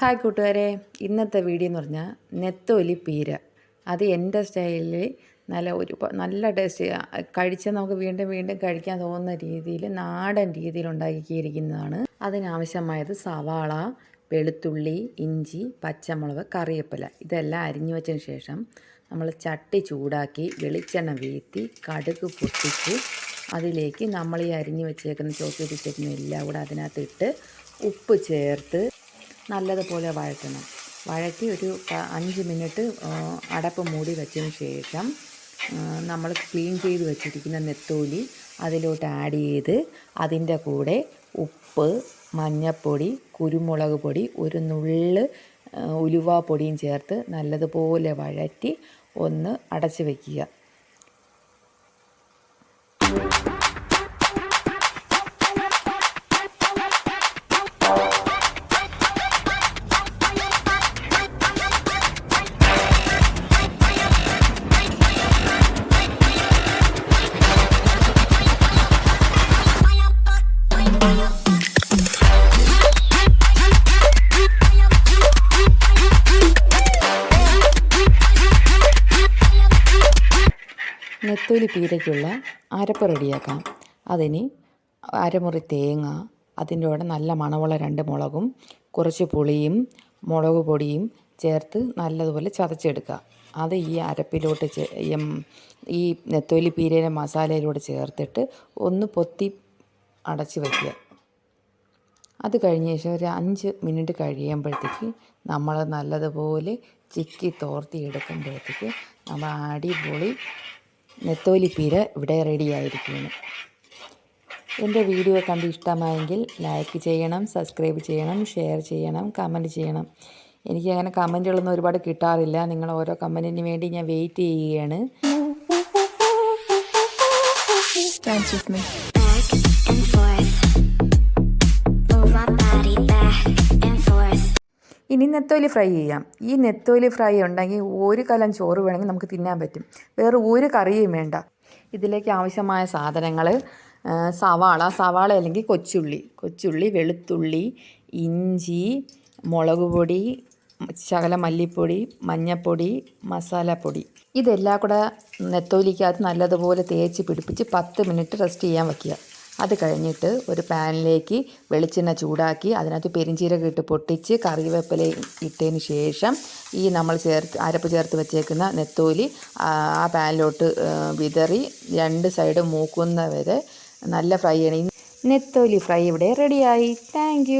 Hi കൂട്ടുകാരെ. ഇന്നത്തെ video എന്ന് പറഞ്ഞാൽ നെത്തോലി പീര. അത് എന്റെ സ്റ്റൈലിൽ നല്ല ഒരു നല്ല ടേസ്റ്റ് കഴിച്ചാൽ നമുക്ക് വീണ്ടും വീണ്ടും കഴിക്കാൻ തോന്നുന്ന രീതിയിൽ നാടൻ രീതിയിൽ ഉണ്ടാക്കിയിരിക്കുന്നതാണ്. അതിനാവശ്യമായത് സവാള വെളുത്തുള്ളി ഇഞ്ചി പച്ചമുളക് കറിവേപ്പില. ഇതെല്ലാം അരിഞ്ഞു വെച്ചതിന് ശേഷം നമ്മൾ ചട്ടി ചൂടാക്കി വെളിച്ചെണ്ണ വീഴ്ത്തി കടുക് പൊട്ടിച്ച് അതിലേക്ക് നമ്മൾ ഈ അരിഞ്ഞു വെച്ചേക്കുന്ന ചോക്കി വെച്ചേക്കുന്ന എല്ലാം കൂടെ അതിനകത്തിട്ട് ഉപ്പ് ചേർത്ത് നല്ലതുപോലെ വഴറ്റണം. വഴറ്റി ഒരു അഞ്ച് മിനിറ്റ് അടപ്പ് മൂടി വെച്ചതിന് ശേഷം നമ്മൾ ക്ലീൻ ചെയ്ത് വെച്ചിരിക്കുന്ന നെത്തോലി അതിലോട്ട് ആഡ് ചെയ്ത് അതിന്റെ കൂടെ ഉപ്പ് മഞ്ഞൾപ്പൊടി കുരുമുളക് പൊടി ഒരു നുള്ള് ഉലുവ ഉലുവാപ്പൊടിയും ചേർത്ത് നല്ലതുപോലെ വഴറ്റി ഒന്ന് അടച്ച് വയ്ക്കുക നെത്തോലി പീരയ്ക്കുള്ള അരപ്പ് റെഡിയാക്കാം. അതിന് അരമുറി തേങ്ങ അതിന്റെ കൂടെ നല്ല മണമുള്ള രണ്ട് മുളകും കുറച്ച് പുളിയും മുളക് പൊടിയും ചേർത്ത് നല്ലതുപോലെ ചതച്ചെടുക്കുക. അത് ഈ അരപ്പിലോട്ട് ഈ നെത്തോലി പീരയിലെ മസാലയിലൂടെ ചേർത്തിട്ട് ഒന്ന് പൊത്തി അടച്ച് വയ്ക്കുക. അത് കഴിഞ്ഞ ശേഷം ഒരു അഞ്ച് മിനിറ്റ് കഴിയുമ്പോഴത്തേക്ക് നമ്മൾ നല്ലതുപോലെ ചിക്കി തോർത്തി എടുക്കുമ്പോഴത്തേക്ക് നമ്മൾ അടിപൊളി നെത്തോലിപ്പീര ഇവിടെ റെഡി ആയിരിക്കുകയാണ് എന്റെ വീഡിയോ കണ്ട് ഇഷ്ടമായെങ്കിൽ ലൈക്ക് ചെയ്യണം സബ്സ്ക്രൈബ് ചെയ്യണം ഷെയർ ചെയ്യണം കമന്റ് ചെയ്യണം എനിക്ക് അങ്ങനെ കമന്റുകളൊന്നും ഒരുപാട് കിട്ടാറില്ല നിങ്ങൾ ഓരോ കമന്റിന് വേണ്ടി ഞാൻ വെയിറ്റ് ചെയ്യുകയാണ് Dance with me. back and forth. ഇനി നെത്തോലി ഫ്രൈ ചെയ്യാം. ഈ നെത്തോലി ഫ്രൈ ഉണ്ടെങ്കിൽ ഒരു കലം ചോറ് വേണമെങ്കിൽ നമുക്ക് തിന്നാൻ പറ്റും. വേറെ ഒരു കറിയും വേണ്ട. ഇതിലേക്ക് ആവശ്യമായ സാധനങ്ങൾ സവാള സവാള അല്ലെങ്കിൽ കൊച്ചുള്ളി. കൊച്ചുള്ളി വെളുത്തുള്ളി ഇഞ്ചി മുളക് പൊടി ശകല മല്ലിപ്പൊടി മഞ്ഞൾപ്പൊടി മസാലപ്പൊടി ഇതെല്ലാം കൂടെ നെത്തോലിക്കകത്ത് നല്ലതുപോലെ തേച്ച് പിടിപ്പിച്ച് പത്ത് മിനിറ്റ് റെസ്റ്റ് ചെയ്യാൻ വയ്ക്കുക. അത് കഴിഞ്ഞിട്ട് ഒരു പാനിലേക്ക് വെളിച്ചെണ്ണ ചൂടാക്കി അതിനകത്ത് പെരിഞ്ചീരകം ഇട്ട് പൊട്ടിച്ച് കറിവേപ്പില ഇട്ടതിന് ശേഷം ഈ നമ്മൾ ചേർത്ത് അരപ്പ് ചേർത്ത് വെച്ചേക്കുന്ന നെത്തോലി ആ പാനിലോട്ട് വിതറി രണ്ട് സൈഡ് മൂക്കുന്ന വരെ നല്ല ഫ്രൈ ചെയ്യണം നെത്തോലി ഫ്രൈ ഇവിടെ റെഡിയായി. താങ്ക്